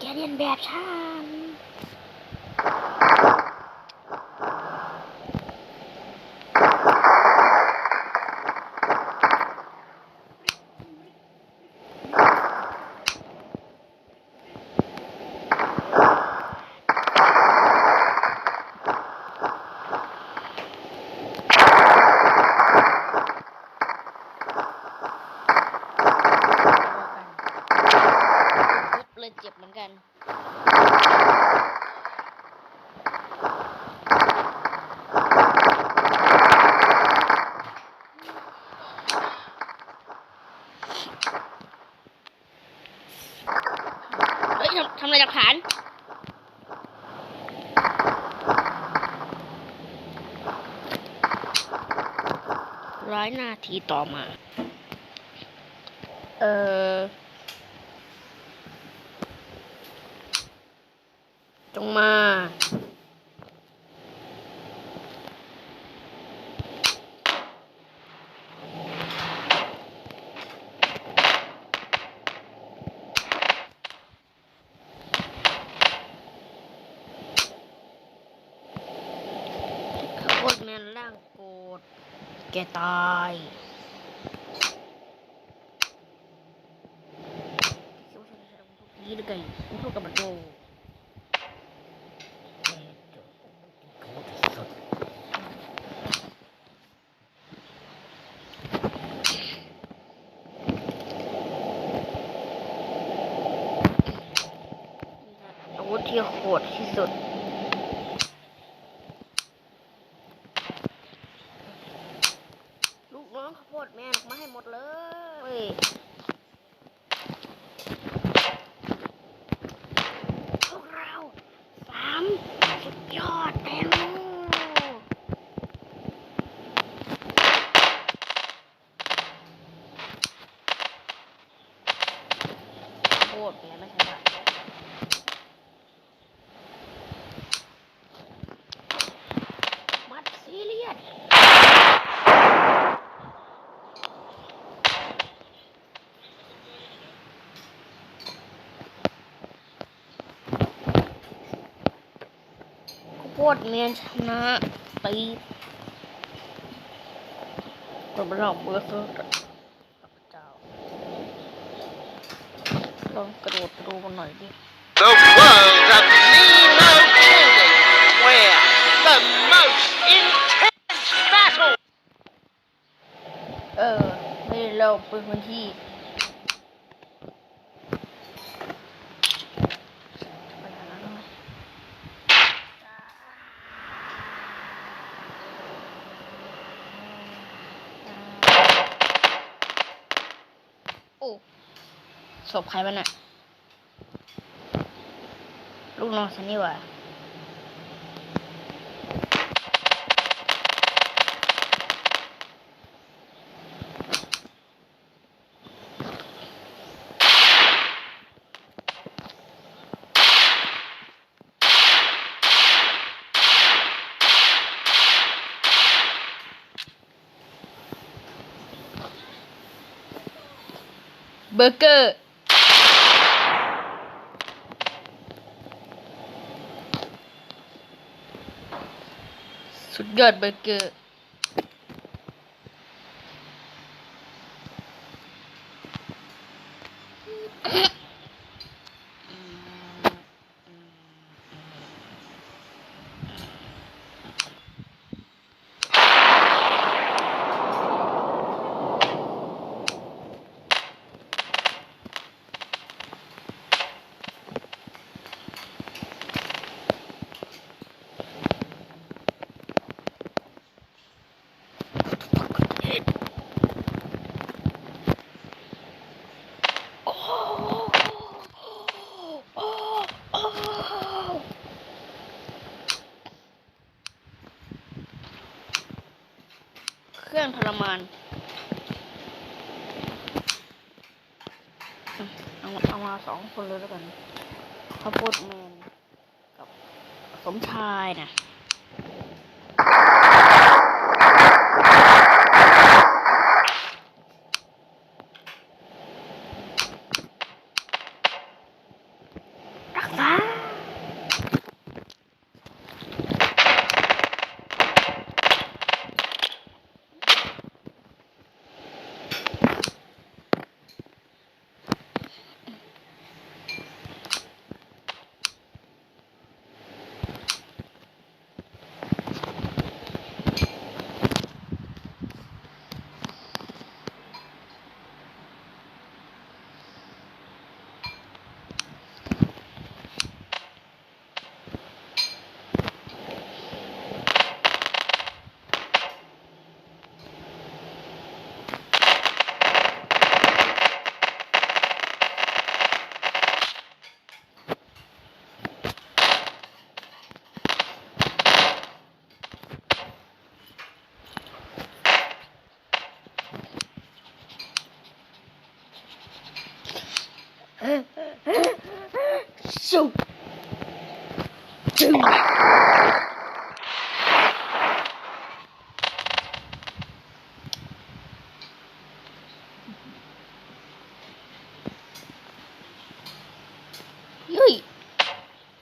แกเรียนแบบฉัน ปุ๊บเลยเจ็บเหมือนกัน เฮ้ยทำทำอะไรหลักฐานร้อยนาทีต่อมา เออจงมา ขบวนแมนร่างโกรธแกตายคิดว่าฉันจะทำพวกนี้ได้ไงพูดกับมันโดอาวุธที่โหดที่สุด ลูกน้องข้าวโพดแม่ออกมาให้หมดเลย พวกเราสามสุดยอดแตงโมข้าวโพดแม่ไม่ใช่ปะมัดซีเรียส ข้าวโพดเมียนชนะตีตัวบลอกเบอร์เซอร์ข้าพเจ้าลองกระโดดดูมันหน่อยดิ The world of Nemo Candy, where the most intense battle เออไม่ได้เล่าเป็นพื้นที่ไปหาร้านหน่อยโอ้ ศพใครบ้างน่ะ ลูกน้องฉันนี่หว่า เบอร์เกอร์สุดยอดเบอร์เกอร์ เรื่องทรมาน เอามาเอามาสองคนเลยแล้วกันข้าวโพดแมนกับสมชายนะ สุจึง